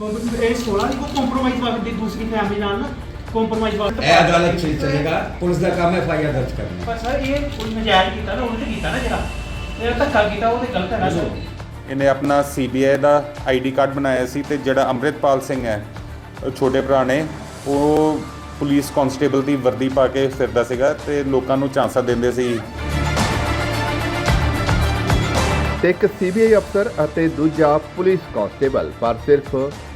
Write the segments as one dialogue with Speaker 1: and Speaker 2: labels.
Speaker 1: ਇਹ 16 ਦੀ ਕੋਈ ਕੰਪਰੋਮਾਈਜ਼ ਵਕਤ ਦੀ ਦੂਸਰੀ ਫੈਮਿਲੀ ਨਾਲ ਨਾ ਕੰਪਰੋਮਾਈਜ਼ ਵਕਤ
Speaker 2: ਇਹ ਅਦਾਲਤ ਚ ਚੱਲੇਗਾ ਪੁਲਿਸ ਦਾ ਕੰਮ ਹੈ ਐਫਆਈਆਰ ਦਰਜ ਕਰਨਾ।
Speaker 1: ਪਰ ਸਰ ਇਹ ਕੋਈ ਨਜਾਇਜ਼ ਕੀਤਾ ਨਾ ਉਲਟ ਕੀਤਾ ਨਾ ਜਿਹੜਾ। ਇਹ ਧੱਕਾ ਕੀਤਾ ਉਹ ਤੇ ਗਲਤ ਹੈ ਨਾ ਸਰ।
Speaker 3: ਇਹਨੇ ਆਪਣਾ ਸੀਬੀਆਈ ਦਾ ਆਈਡੀ ਕਾਰਡ ਬਣਾਇਆ ਸੀ ਤੇ ਜਿਹੜਾ ਅੰਮ੍ਰਿਤਪਾਲ ਸਿੰਘ ਹੈ ਛੋਟੇ ਭਰਾ ਨੇ ਉਹ ਪੁਲਿਸ ਕਾਂਸਟੇਬਲ ਦੀ ਵਰਦੀ ਪਾ ਕੇ ਫਿਰਦਾ ਸੀਗਾ ਤੇ ਲੋਕਾਂ ਨੂੰ ਚਾਂਸਾ ਦਿੰਦੇ ਸੀ।
Speaker 4: ਤੇ ਇੱਕ ਸੀਬੀਆਈ ਅਫਸਰ ਅਤੇ ਦੂਜਾ ਪੁਲਿਸ ਕਾਂਸਟੇਬਲ ਪਰ ਸਿਰਫ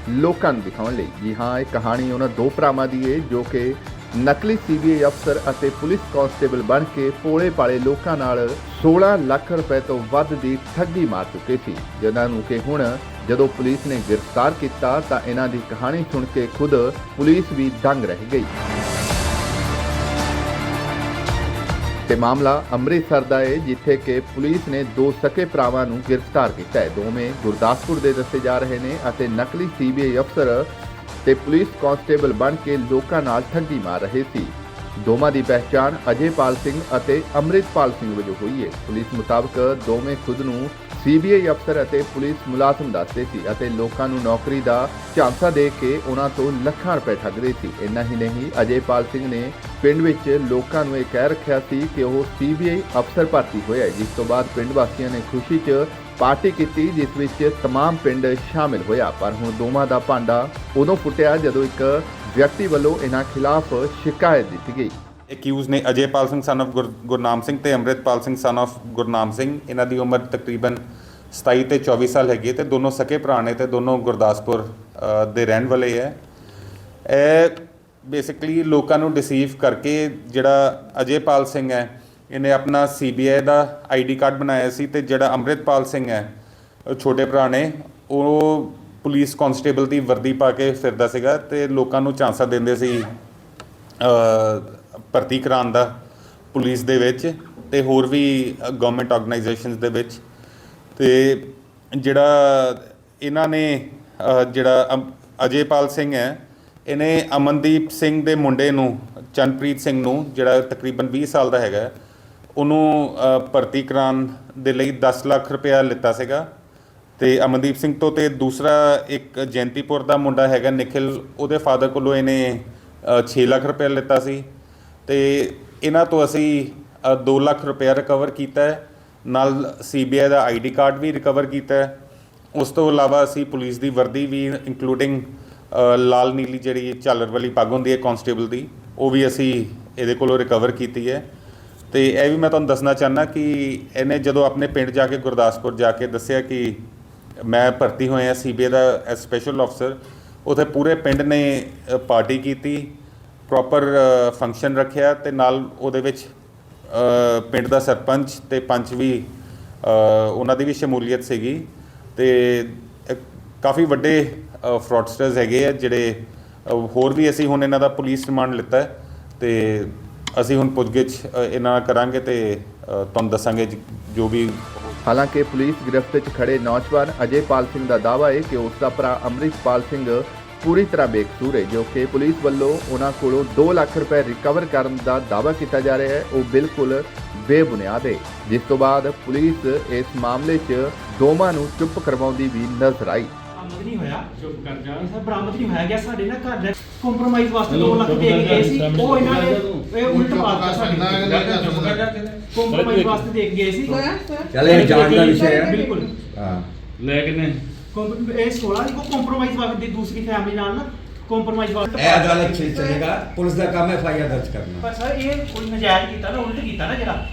Speaker 4: ਲੋਕਾਂ ਨੂੰ ਦਿਖਾਉਣ ਲਈ। ਜੀ ਹਾਂ, ਇਹ ਕਹਾਣੀ ਉਹਨਾਂ ਦੋ ਭਰਾਵਾਂ ਦੀ ਹੈ ਜੋ ਕਿ ਨਕਲੀ ਸੀਬੀਆਈ ਅਫਸਰ ਅਤੇ ਪੁਲਿਸ ਕਾਂਸਟੇਬਲ ਬਣ ਕੇ ਪੋਲੇ ਪਾਲੇ ਲੋਕਾਂ ਨਾਲ 16 ਲੱਖ ਰੁਪਏ ਤੋਂ ਵੱਧ ਦੀ ਠੱਗੀ ਮਾਰ ਚੁੱਕੇ ਸੀ। ਜਿਨ੍ਹਾਂ ਨੂੰ ਕਿ ਹੁਣ ਜਦੋਂ ਪੁਲਿਸ ਨੇ ਗ੍ਰਿਫਤਾਰ ਕੀਤਾ ਤਾਂ ਇਹਨਾਂ ਦੀ ਕਹਾਣੀ ਸੁਣ ਕੇ ਖੁਦ ਪੁਲਿਸ ਵੀ ਦੰਗ ਰਹਿ ਗਈ। ਤੇ ਮਾਮਲਾ ਅੰਮ੍ਰਿਤਸਰ ਦਾ ਹੈ ਜਿੱਥੇ ਕਿ ਪੁਲਿਸ ਨੇ ਦੋ ਸਕੇ ਭਰਾਵਾਂ ਨੂੰ ਗ੍ਰਿਫਤਾਰ ਕੀਤਾ ਹੈ। ਦੋਵੇਂ ਗੁਰਦਾਸਪੁਰ ਦੇ ਦੱਸੇ ਜਾ ਰਹੇ ਨੇ ਅਤੇ ਨਕਲੀ ਸੀਬੀਆਈ ਅਫਸਰ ਤੇ ਪੁਲਿਸ ਕਾਂਸਟੇਬਲ ਬਣ ਕੇ ਲੋਕਾਂ ਨਾਲ ਠੱਗੀ ਮਾਰ ਰਹੇ ਸੀ। ਦੋਵਾਂ ਦੀ ਪਹਿਚਾਣ ਅਜੇਪਾਲ ਸਿੰਘ ਅਤੇ ਅੰਮ੍ਰਿਤਪਾਲ ਸਿੰਘ ਵਜੋਂ ਹੋਈ ਹੈ ਪੁਲਿਸ ਮੁਤਾਬਕ ਦੋਵੇਂ ਖੁਦ ਨੂੰ ਸੀਬੀਆਈ ਅਫਸਰ ਅਤੇ ਪੁਲਿਸ ਮੁਲਾਜ਼ਮ ਦੱਸਦੇ ਸੀ ਅਤੇ ਲੋਕਾਂ ਨੂੰ ਨੌਕਰੀ ਦਾ ਝਾਂਸਾ ਦੇ ਕੇ ਉਹਨਾਂ ਤੋਂ ਲੱਖਾਂ ਰੁਪਏ ਠੱਗਦੇ ਸੀ। ਇੰਨਾ ਹੀ ਨਹੀਂ, ਅਜੇਪਾਲ ਸਿੰਘ ਨੇ ਪਿੰਡ ਵਿੱਚ ਲੋਕਾਂ ਨੂੰ ਇਹ ਕਹਿ ਰੱਖਿਆ ਸੀ ਕਿ ਉਹ ਸੀਬੀਆਈ ਅਫਸਰ ਭਰਤੀ ਹੋਇਆ ਹੈ, ਜਿਸ ਤੋਂ ਬਾਅਦ ਪਿੰਡ ਵਾਸੀਆਂ ਨੇ ਖੁਸ਼ੀ 'ਚ ਪਾਰਟੀ ਕੀਤੀ ਜਿਸ ਵਿੱਚ तमाम ਪਿੰਡ ਸ਼ਾਮਿਲ ਹੋਇਆ ਪਰ ਹੁਣ ਦੋਵਾਂ ਦਾ ਭਾਂਡਾ ਉਦੋਂ ਫੁੱਟਿਆ ਜਦੋਂ ਇੱਕ ਵਿਅਕਤੀ ਵੱਲੋਂ ਇਹਨਾਂ ਖਿਲਾਫ ਸ਼ਿਕਾਇਤ ਦਿੱਤੀ ਗਈ
Speaker 3: ਅਕਿਊਜ਼ ਨੇ ਅਜੇਪਾਲ ਸਿੰਘ ਸਨ of ਗੁਰ ਗੁਰਨਾਮ ਸਿੰਘ ਤੇ ਅੰਮ੍ਰਿਤਪਾਲ ਸਿੰਘ ਸਨ of ਗੁਰਨਾਮ ਸਿੰਘ ਇਹਨਾਂ ਦੀ ਉਮਰ ਤਕਰੀਬਨ 27 ਤੇ 24 ਸਾਲ ਹੈਗੀ ਹੈ ਤੇ ਦੋਨੋਂ ਸਕੇ ਭਰਾ ਨੇ ਤੇ ਦੋਨੋਂ ਗੁਰਦਾਸਪੁਰ ਅ, ਦੇ ਰਹਿਣ ਵਾਲੇ ਹੈ ਇਹ ਬੇਸਿਕਲੀ ਲੋਕਾਂ ਨੂੰ ਡਿਸੀਵ ਕਰਕੇ ਜਿਹੜਾ ਅਜੇਪਾਲ ਸਿੰਘ ਹੈ, ਇਹਨੇ ਆਪਣਾ ਸੀਬੀਆਈ ਦਾ ਆਈਡੀ ਕਾਰਡ ਬਣਾਇਆ ਸੀ ਤੇ ਜਿਹੜਾ ਅੰਮ੍ਰਿਤਪਾਲ ਸਿੰਘ ਹੈ ਛੋਟੇ ਭਰਾ ਨੇ, ਉਹ ਪੁਲਿਸ ਕਾਂਸਟੇਬਲ ਦੀ ਵਰਦੀ ਪਾ ਕੇ ਫਿਰਦਾ ਸੀਗਾ ਤੇ ਲੋਕਾਂ ਨੂੰ ਚਾਂਸਾ ਦਿੰਦੇ ਸੀ ਭਰਤੀ ਕਰਾਉਣ ਦਾ ਪੁਲਿਸ ਦੇ ਵਿੱਚ ਤੇ ਹੋਰ ਵੀ ਗਵਰਨਮੈਂਟ ਆਰਗੇਨਾਈਜੇਸ਼ਨਸ ਦੇ ਵਿੱਚ ਤੇ ਜਿਹੜਾ ਇਹਨਾਂ ਨੇ ਜਿਹੜਾ ਅਮ- ਅਜੇਪਾਲ ਸਿੰਘ ਹੈ ਇਹਨੇ ਅਮਨਦੀਪ ਸਿੰਘ ਦੇ ਮੁੰਡੇ ਨੂੰ, ਚੰਨਪ੍ਰੀਤ ਸਿੰਘ ਨੂੰ, ਜਿਹੜਾ ਤਕਰੀਬਨ 20 ਸਾਲ ਦਾ ਹੈਗਾ, ਉਹਨੂੰ ਭਰਤੀ ਕਰਾਉਣ ਦੇ ਲਈ 10 ਲੱਖ ਰੁਪਇਆ ਲਿੱਤਾ ਸੀਗਾ। ਤੇ ਅਮਨਦੀਪ ਸਿੰਘ ਤੋਂ ਤੇ ਦੂਸਰਾ ਇੱਕ ਜੈਂਤੀਪੁਰ ਦਾ ਮੁੰਡਾ ਹੈਗਾ ਨikhil, ਉਹਦੇ ਫਾਦਰ ਕੋਲੋਂ ਇਹਨੇ 6 ਲੱਖ ਰੁਪਏ ਲਿੱਤਾ ਸੀ। ਤੇ ਇਹਨਾਂ ਤੋਂ ਅਸੀਂ 2 ਲੱਖ ਰੁਪਏ ਰਿਕਵਰ ਕੀਤਾ ਹੈ। ਨਾਲ ਸੀਬੀਆਈ ਦਾ ਆਈਡੀ ਕਾਰਡ ਵੀ ਰਿਕਵਰ ਕੀਤਾ ਹੈ। ਉਸ ਤੋਂ ਇਲਾਵਾ ਅਸੀਂ ਪੁਲਿਸ ਦੀ ਵਰਦੀ ਵੀ ਇਨਕਲੂਡਿੰਗ ਲਾਲ ਨੀਲੀ ਜਿਹੜੀ ਝਾਲਰ ਵਾਲੀ ਪੱਗ ਹੁੰਦੀ ਹੈ ਕਾਂਸਟੇਬਲ ਦੀ, ਉਹ ਵੀ ਅਸੀਂ ਇਹਦੇ ਕੋਲੋਂ ਰਿਕਵਰ ਕੀਤੀ ਹੈ। ਤੇ ਇਹ ਵੀ ਮੈਂ ਤੁਹਾਨੂੰ ਦੱਸਣਾ ਚਾਹਨਾ ਕਿ ਇਹਨੇ ਜਦੋਂ ਆਪਣੇ ਪਿੰਡ ਜਾ ਕੇ ਗੁਰਦਾਸਪੁਰ ਜਾ ਕੇ ਦੱਸਿਆ ਕਿ ਮੈਂ ਭਰਤੀ ਹੋਇਆ ਸੀਬੀਆਈ ਦਾ ਸਪੈਸ਼ਲ ਅਫਸਰ ਉਥੇ ਪੂਰੇ ਪਿੰਡ ਨੇ ਪਾਰਟੀ ਕੀਤੀ ਪ੍ਰੋਪਰ ਫੰਕਸ਼ਨ ਰੱਖਿਆ ਤੇ ਨਾਲ ਉਹਦੇ ਵਿੱਚ ਪਿੰਡ ਦਾ ਸਰਪੰਚ ਤੇ ਪੰਚ ਵੀ ਉਹਨਾਂ ਦੀ ਵੀ ਸ਼ਮੂਲੀਅਤ ਸੀਗੀ। ਤੇ ਕਾਫੀ ਵੱਡੇ ਫਰਾਡਸਟਰਸ ਹੈਗੇ ਆ ਜਿਹੜੇ ਹੋਰ ਵੀ ਅਸੀਂ ਹੁਣ ਇਹਨਾਂ ਦਾ ਪੁਲਿਸ ਰਿਮਾਂਡ ਲਿੱਤਾ ਹੈ ਤੇ ਅਸੀਂ ਹੁਣ ਪੁੱਛਗਿੱਛ ਇਹਨਾਂ ਕਰਾਂਗੇ ਤੇ ਤੁਹਾਨੂੰ ਦੱਸਾਂਗੇ ਜੋ ਵੀ
Speaker 4: ਹਾਲਾਂਕਿ ਪੁਲਿਸ ਗ੍ਰਿਫਤ 'ਚ ਖੜੇ ਨੌਜਵਾਨ ਅਜੇਪਾਲ ਸਿੰਘ ਦਾ ਦਾਅਵਾ ਹੈ ਕਿ ਉਸ ਦਾ ਭਰਾ ਅੰਮ੍ਰਿਤਪਾਲ ਸਿੰਘ ਪੂਰੀ ਤਰ੍ਹਾਂ ਬੇਕਸੂਰ ਹੈ, ਜੋ ਕਿ ਪੁਲਿਸ ਵੱਲੋਂ ਉਹਨਾਂ ਕੋਲੋਂ 2 ਲੱਖ ਰੁਪਏ ਰਿਕਵਰ ਕਰਨ ਦਾ ਦਾਅਵਾ ਕੀਤਾ ਜਾ ਰਿਹਾ ਹੈ, ਉਹ ਬਿਲਕੁਲ ਬੇਬੁਨਿਆਦ ਹੈ। ਜਿਸ ਤੋਂ ਬਾਅਦ ਪੁਲਿਸ ਇਸ ਮਾਮਲੇ 'ਚ ਦੋਵਾਂ ਨੂੰ ਚੁੱਪ ਕਰਵਾਉਂਦੀ ਵੀ ਨਜ਼ਰ ਆਈ।
Speaker 1: ਬਰਾਮਦ ਨਹੀਂ ਹੋਇਆ। ਚੁੱਪ ਕਰ ਜਾ। ਸਰ ਬਰਾਮਦ ਨਹੀਂ ਹੋਇਆ ਗਿਆ। ਸਾਡੇ ਨਾ ਘਰ ਦੇ ਕੰਪਰੋਮਾਈਜ਼ ਵਾਸਤੇ 2 ਲੱਖ ਦੇ ਕੇ ਗਏ ਸੀ। ਉਹ ਇਹਨਾਂ ਨੇ ਇਹ ਉਲਟ ਪਾਤਾ ਸਾਡੀ ਕੰਪਰੋਮਾਈਜ਼ ਵਾਸਤੇ ਦੇ ਕੇ ਗਏ ਸੀ।
Speaker 2: ਚੱਲ ਇਹ ਜਾਂਚ ਦਾ ਵਿਸ਼ਾ ਹੈ।
Speaker 1: ਬਿਲਕੁਲ।
Speaker 2: ਹਾਂ।
Speaker 5: ਲੈ ਕਿੰਨੇ
Speaker 1: ਕੰਪ- ਇਹ 16 ਦੀ ਕੰਪਰੋਮਾਈਜ਼ ਦੂਸਰੀ ਫੈਮਿਲੀ ਨਾਲ ਨਾ ਕੰਪਰੋਮਾਈਜ਼ ਵਕਤ
Speaker 2: ਇਹ ਅਦਾਲਤ ਚ ਚੱਲੇਗਾ ਪੁਲਿਸ ਦਾ ਕੰਮ ਹੈ ਐਫਆਈਆਰ ਦਰਜ ਕਰਨਾ।
Speaker 1: ਪਰ ਸਰ ਇਹ ਕੋਈ ਨਜਾਇਜ਼ ਕੀਤਾ ਨਾ ਉਲਟ ਕੀਤਾ ਨਾ ਜਿਹੜਾ।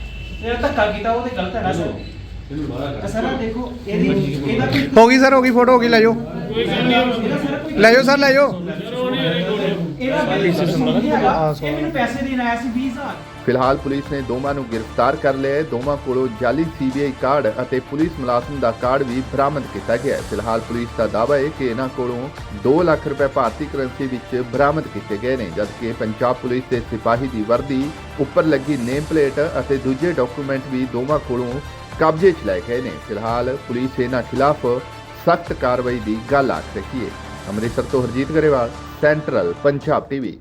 Speaker 1: ਇਹ ਧੱਕਾ ਕੀਤਾ ਉਹ ਤੇ ਗਲਤ ਹੈ ਨਾ ਸਰ।
Speaker 5: ਇਹਨੂੰ ਬਾਹਰ
Speaker 1: ਸਰ ਆਹ ਦੇਖੋ ਇਹਦੀ ਇਹਦਾ ਕੋਈ
Speaker 6: ਹੋ ਗਈ ਸਰ ਹੋ ਗਈ ਫੋਟੋ ਹੋ ਗਈ ਲੈ ਜਾਓ।
Speaker 1: ਇਹਦਾ ਸਰ ਕੋਈ
Speaker 6: ਲੈ ਜਾਓ ਸਰ ਲੈ ਜਾਓ।
Speaker 1: ਇਹਦਾ ਬਿਲਕੁਲ ਕਸੂਰ ਨਹੀਂ ਹੈਗਾ। ਇਹ ਮੈਨੂੰ ਪੈਸੇ ਦੇਣ ਆਇਆ ਸੀ 20000
Speaker 4: ਫਿਲਹਾਲ ਪੁਲਿਸ ਨੇ ਦੋਵਾਂ ਨੂੰ ਗ੍ਰਿਫਤਾਰ ਕਰ ਲਿਆ ਹੈ। ਦੋਵਾਂ ਕੋਲੋਂ ਜਾਲੀ ਸੀਬੀਆਈ ਕਾਰਡ ਅਤੇ ਪੁਲਿਸ ਮੁਲਾਜ਼ਮ ਦਾ ਕਾਰਡ ਵੀ ਬਰਾਮਦ ਕੀਤਾ ਗਿਆ ਹੈ। ਫਿਲਹਾਲ ਪੁਲਿਸ ਦਾ ਦਾਅਵਾ ਹੈ ਕਿ ਇਹਨਾਂ ਕੋਲੋਂ 2 ਲੱਖ ਰੁਪਏ ਭਾਰਤੀ ਕਰੰਸੀ ਵਿੱਚ ਬਰਾਮਦ ਕੀਤੇ ਗਏ ਨੇ ਜਦਕਿ ਪੰਜਾਬ ਪੁਲਿਸ ਦੇ ਸਿਪਾਹੀ ਦੀ ਵਰਦੀ ਉੱਪਰ ਲੱਗੀ ਨੇਮ ਪਲੇਟ ਅਤੇ ਦੂਜੇ ਡਾਕੂਮੈਂਟ ਵੀ ਦੋਵਾਂ ਕੋਲੋਂ ਕਬਜ਼ੇ 'ਚ ਲਏ ਗਏ ਨੇ। ਫਿਲਹਾਲ ਪੁਲਿਸ ਇਹਨਾਂ ਖਿਲਾਫ ਸਖਤ ਕਾਰਵਾਈ ਦੀ ਗੱਲ ਆਖ ਰਹੀ ਹੈ। ਅੰਮ੍ਰਿਤਸਰ ਤੋਂ ਹਰਜੀਤ ਗਰੇਵਾਲ, ਸੈਂਟਰਲ ਪੰਜਾਬ ਟੀਵੀ।